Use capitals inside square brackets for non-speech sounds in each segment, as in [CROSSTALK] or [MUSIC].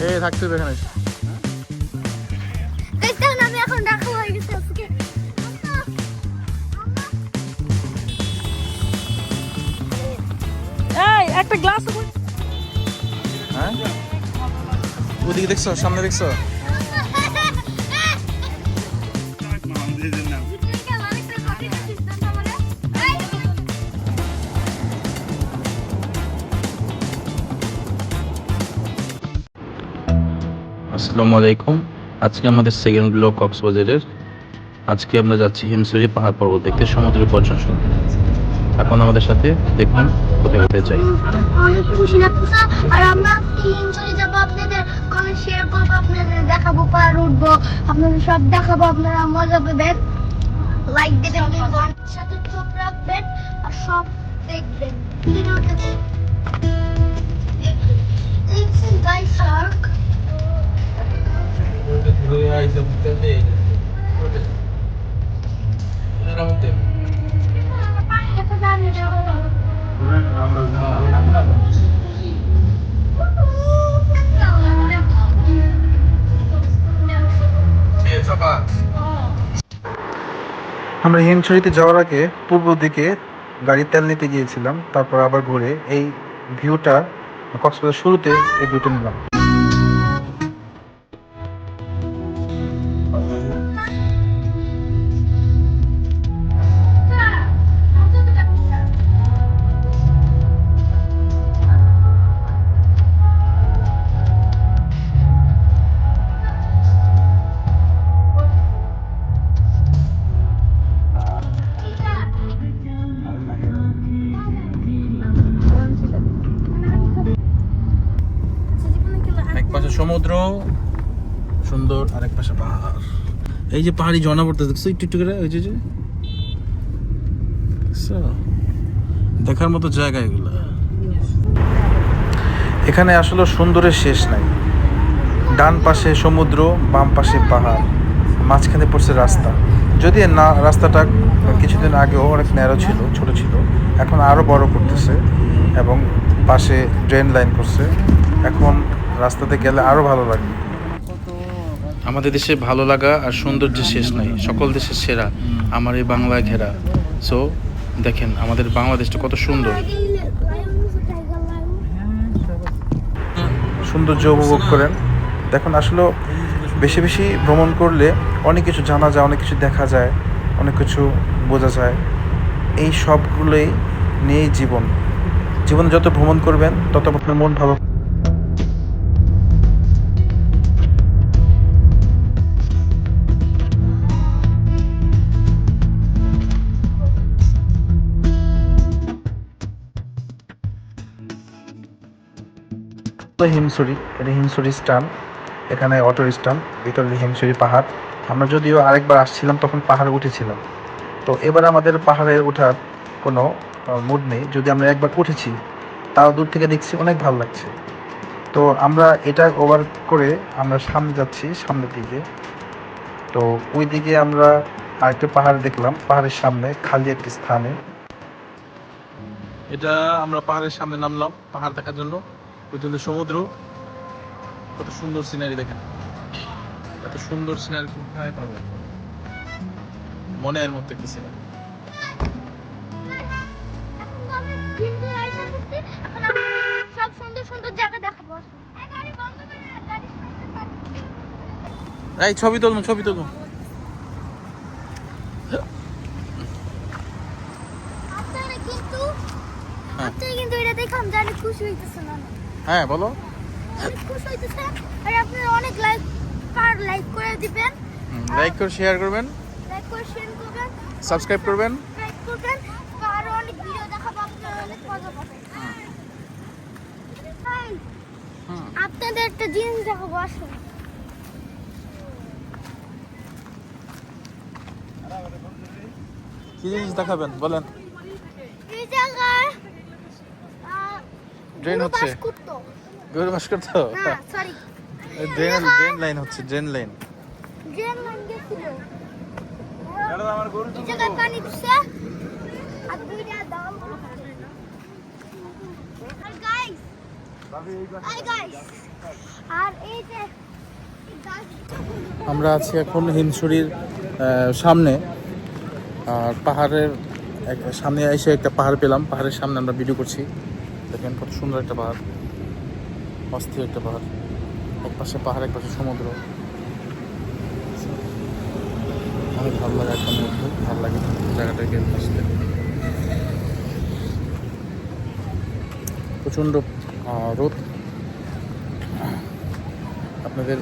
এই থাকতে হবে এখানে আমি এখন রাখা হয়ে গেছে আজকে। এই একটা গ্লাস হ্যাঁ? ওদিকে দেখছ সামনে দেখছ? আসসালামু আলাইকুম আজকে আমাদের সেকেন্ড ব্লক কক্সবাজারের আজকে আমরা যাচ্ছি হিমসুরি পাহাড় পর্বত দেখতে সমুদ্র পর্যন্ত এখন আমাদের সাথে দেখুন কোথায় কোথায় যাই আর আমরা দেখাবো পার উঠবো আপনাদের সব দেখাবো আপনারা মজা লাইক রাখবেন আর সব দেখবেন ভিডিওটা আমরা হিমছড়িতে যাওয়ার আগে পূর্ব দিকে গাড়ি তেল নিতে গিয়েছিলাম, তারপর আবার ঘুরে এই ভিউটা কক্সবাজার শুরুতে এই ভিউটা নিলাম। সমুদ্র, সুন্দর আর এক পাশে পাহাড়। এই যে পাহাড়ি ঝর্ণা পড়তে দেখছ? একটু একটু করে, ওই যে দেখার মতো জায়গা এগুলো। এখানে আসলে সুন্দরের শেষ নাই। ডান পাশে সমুদ্র, বাম পাশে পাহাড়। মাঝখানে পড়ছে রাস্তা। যদি না, রাস্তাটা কিছুদিন আগেও অনেক ন্যারো ছিল, ছোট ছিল। এখন আরও বড় করতেছে এবং পাশে ড্রেন লাইন করছে। এখন রাস্তাতে গেলে আরও ভালো লাগবে। আমাদের দেশে ভালো লাগা আর সৌন্দর্যের শেষ নাই। সকল দেশের সেরা আমার এই বাংলায় ঘেরা। সো দেখেন আমাদের বাংলাদেশটা কত সুন্দর। সৌন্দর্য উপভোগ করেন। দেখুন আসলে বেশি বেশি ভ্রমণ করলে অনেক কিছু জানা যায় অনেক কিছু দেখা যায় অনেক কিছু বোঝা যায়। এই সবগুলোই নিয়েই জীবন। জীবনে যত ভ্রমণ করবেন তত আপনার মন ভালো হিমসুরি এটা হিমসুরি স্টান, এখানে অটো স্ট্যান্ড ভিতরে হিমসুরি পাহাড়। আমরা যদিও আরেকবার আসছিলাম, তখন পাহাড়ে উঠেছিলাম। তো এবার আমাদের পাহাড়ে ওঠার কোনো মুড নেই। যদি আমরা একবার উঠেছি, তাও দূর থেকে দেখছি অনেক ভালো লাগছে। তো আমরা এটা ওভার করে আমরা সামনে যাচ্ছি, সামনের দিকে। তো ওই দিকে আমরা আরেকটা পাহাড় দেখলাম, পাহাড়ের সামনে, খালি একটি স্থানে। এটা আমরা পাহাড়ের সামনে নামলাম, পাহাড় দেখার জন্য। পর্যন্ত সমুদ্র। কত সুন্দর সিনারি দেখেন। এত সুন্দর সিনারি কোথায় পাবেন মনের মধ্যে কি সিনারি সব সুন্দর সুন্দর জায়গা দেখাবো গাড়ি বন্ধ করে গাড়ি এই ছবি তুলুন ছবি তুলুন কিন্তু হ্যাঁ। আপনারা কিন্তু এটা দেখে আমি জানি খুশি হইতেছে হ্যাঁ বলো। আর অনেক লাইক পার লাইক করে দিবেন? লাইক করে শেয়ার করবেন। লাইক করে শেয়ার করবেন। সাবস্ক্রাইব করবেন। সাবস্ক্রাইব করবেন। আর অনেক ভিডিও দেখাবো আপনারা অনেক মজা পাবেন। আপনাদের একটা জিনিস দেখাবো আসুন। কি জিনিস দেখাবেন বলেন। ড্রেন হচ্ছে। গরু বাস করতো? না সরি ড্রেন ড্রেন লাইন হচ্ছে ড্রেন লাইন ড্রেন লাইন গেছিল। এই জায়গায় পানি দিচ্ছে আর দুইটা দাম আর গাইস Hi guys. আর এই যে আমরা আছি এখন হিমছড়ির সামনে। আর পাহাড়ের এক- সামনে এসে একটা পাহাড় পেলাম। পাহাড়ের সামনে আমরা ভিডিও করছি। দেখেন কত সুন্দর একটা পাহাড়। অস্থির একটা পাহাড়। এক পাশে পাহাড় এক পাশে সমুদ্র। অনেক ভালো লাগে একটা মুহূর্ত ভালো লাগে জায়গাটাকে আসতে। প্রচণ্ড রোদ। আপনাদের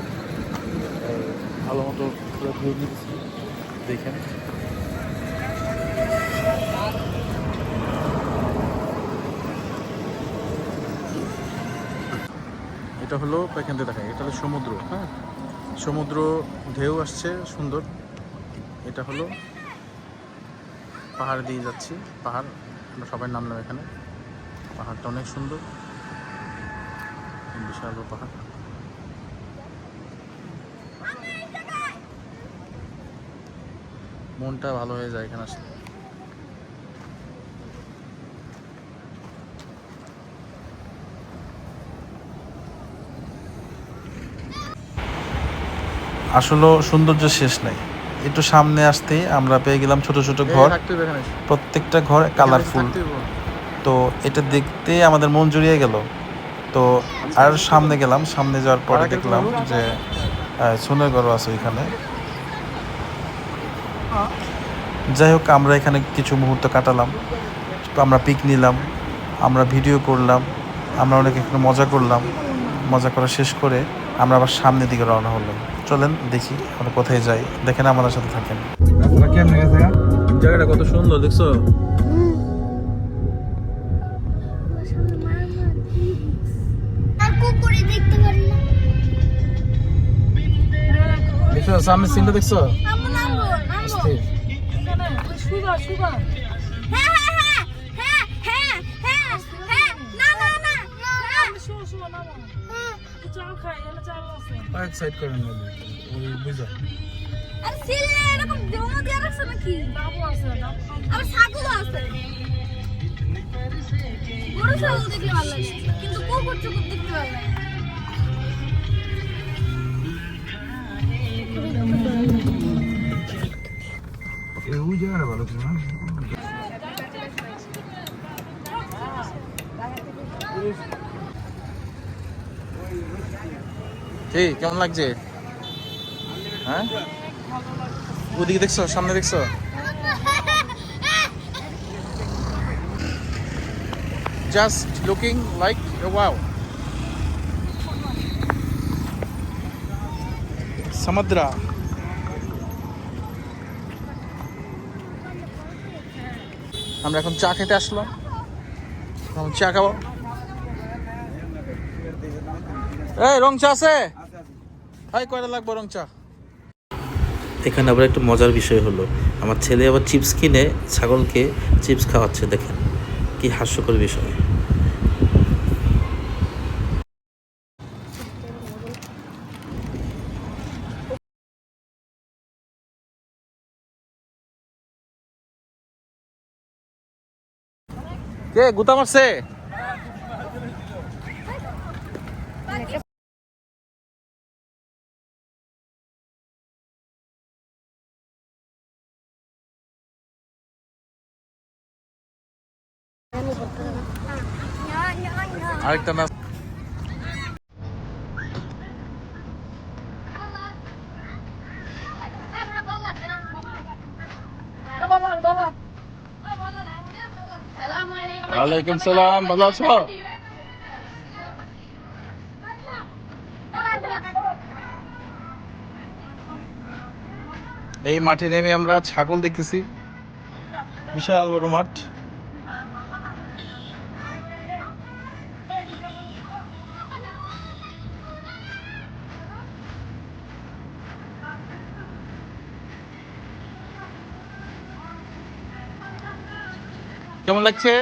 ভালো মতো দেখেন। এটা হলো এখান থেকে দেখা এটা হলো সমুদ্র হ্যাঁ? সমুদ্র ঢেউ আসছে, সুন্দর। এটা হলো পাহাড় দিয়ে যাচ্ছি, পাহাড়, আমরা সবাই নামলাম এখানে। পাহাড়টা অনেক সুন্দর, বিশাল পাহাড়। মনটা ভালো হয়ে যায় এখানে আসলে। আসলে সৌন্দর্য শেষ নাই। একটু সামনে আসতেই আমরা পেয়ে গেলাম ছোট ছোট ঘর। প্রত্যেকটা ঘর কালারফুল তো এটা দেখতে আমাদের মন জুড়িয়ে গেল। তো আর সামনে গেলাম সামনে যাওয়ার পরে দেখলাম যে সোনের ঘরও আছে ওইখানে। যাই হোক আমরা এখানে কিছু মুহূর্ত কাটালাম। আমরা পিক নিলাম আমরা ভিডিও করলাম আমরা অনেক এখানে মজা করলাম। মজা করা শেষ করে আমরা আবার সামনের দিকে রওনা হলাম। চলেন দেখি আমরা কোথায় যাই। দেখেন আমাদের সাথে থাকেন। জায়গাটা কত সুন্দর দেখছ? আর কুকুরে দেখতে পারি না দেখছ? সামনে সিনটা দেখছ হ্যাঁ হ্যাঁ হ্যাঁ হ্যাঁ হ্যাঁ হ্যাঁ হ্যাঁ না না না না। এক সাইড করেন ওই বুঝা। আর সিলে এরকম জমা দিয়ে রাখছে নাকি? আবার ছাগলও আছে। গরু ছাগল দেখলে ভালো লাগে কিন্তু কুকুর চুকুর দেখতে ভালো লাগে ওই জায়গাটা ভালো ছিল না? কি কেমন লাগছে? হ্যাঁ? ওদিকে দেখছ, সামনে দেখছ? জাস্ট লুকিং লাইক ওয়াও সমুদ্রা আমরা এখন চা খেতে আসলাম। এখন চা খাব। এই, রং চা আছে? হাই কয়টা লাগবে রং চা? এখানে আবার একটা মজার বিষয় হলো আমার ছেলে আবার চিপস কিনে ছাগলকে চিপস খাওয়াচ্ছে দেখেন। কি হাস্যকর বিষয়। কে গুতা মারছে? ওয়ালাইকুম সালাম ভালো আছো? এই মাঠে নেমে আমরা ছাগল দেখতেছি। বিশাল বড় মাঠ। লাগছে?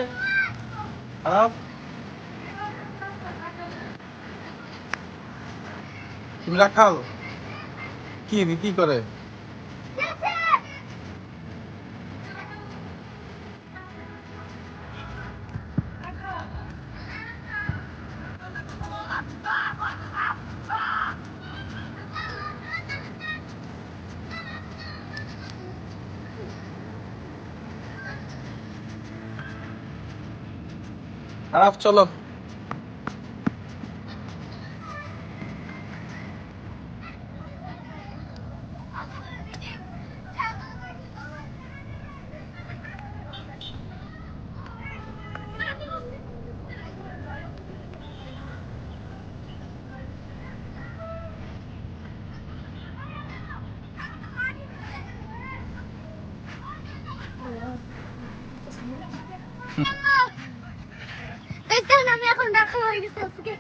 খাল কি কি করে? আরাফ চলো। [LAUGHS] [LAUGHS] হয়ে গেছে আজকে।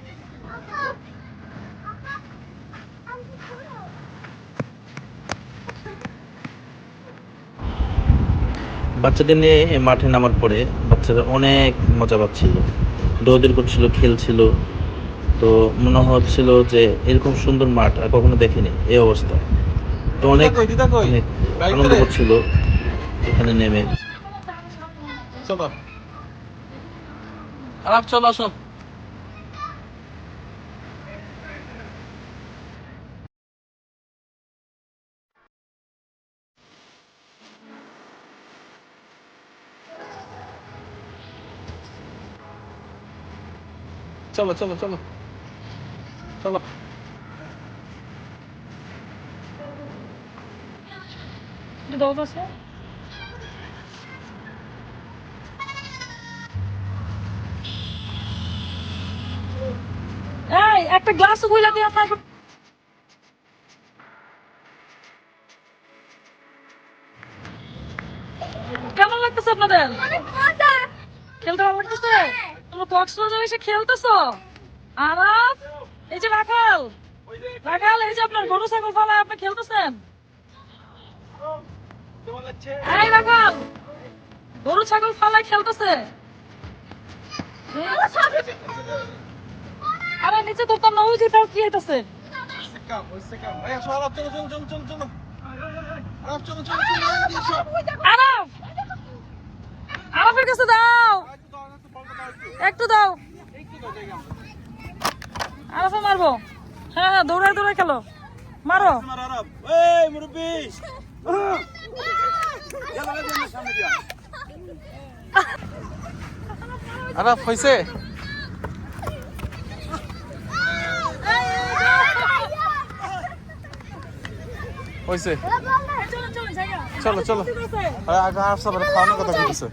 বাচ্চাদের নিয়ে এই মাঠে নামার পরে বাচ্চারা অনেক মজা পাচ্ছিল। দৌড়দৌড়ি করছিল খেলছিল। তো মনে হচ্ছিল যে এরকম সুন্দর মাঠ আর কখনো দেখিনি এই অবস্থা। তো অনেক আনন্দ করে? করছিল এখানে নেমে। চলো। চলো আসো। চলো চলো চলো। চলো। এই একটা গ্লাস কইলা দিয়ে আপনার কেমন লাগতেছে আপনাদের অনেক মজা খেলতে ভালো লাগতেছে তোমরা কক্সবাজার এসে খেলতেছো? আরাম এই যে রাখাল রাখাল, এই যে আপনার গরু, ছাগল ফালা আপনি খেলতেছেন? এই রাখাল, গরু, ছাগল ফালায় খেলতেছে? আরে, নিচে তো না ওই যে তার কি হইতাছে আরাফ আরাফের কাছে দাও! একটু দাও। আরাফে মারবো। হ্যাঁ হ্যাঁ দৌড়ায় দৌড়ায় খেলো। মারো। আরাফ হয়েছে হয়েছে চলো চলো চলো চলো। আগে আরাফ সাহেবের খাওয়ানোর কথা বলতেছে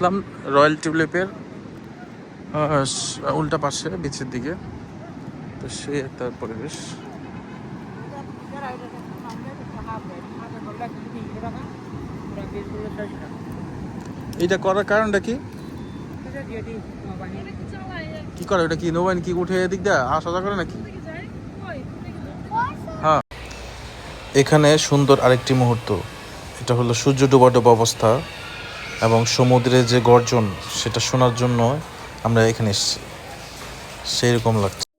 আসলাম রয়্যাল টিউলিপের উল্টা পাশে, বিচের দিকে। তো সেই একটা পরিবেশ। এটা করার কারণটা কি? কি করে ওটা কি নৌবাইন কি উঠে এদিক দেয় আসা যাওয়া করে নাকি? হ্যাঁ। এখানে সুন্দর আরেকটি মুহূর্ত। এটা হলো সূর্য ডোবা ডোবা অবস্থা। এবং সমুদ্রের যে গর্জন সেটা শোনার জন্য আমরা এখানে এসেছি। সেই রকম লাগছে।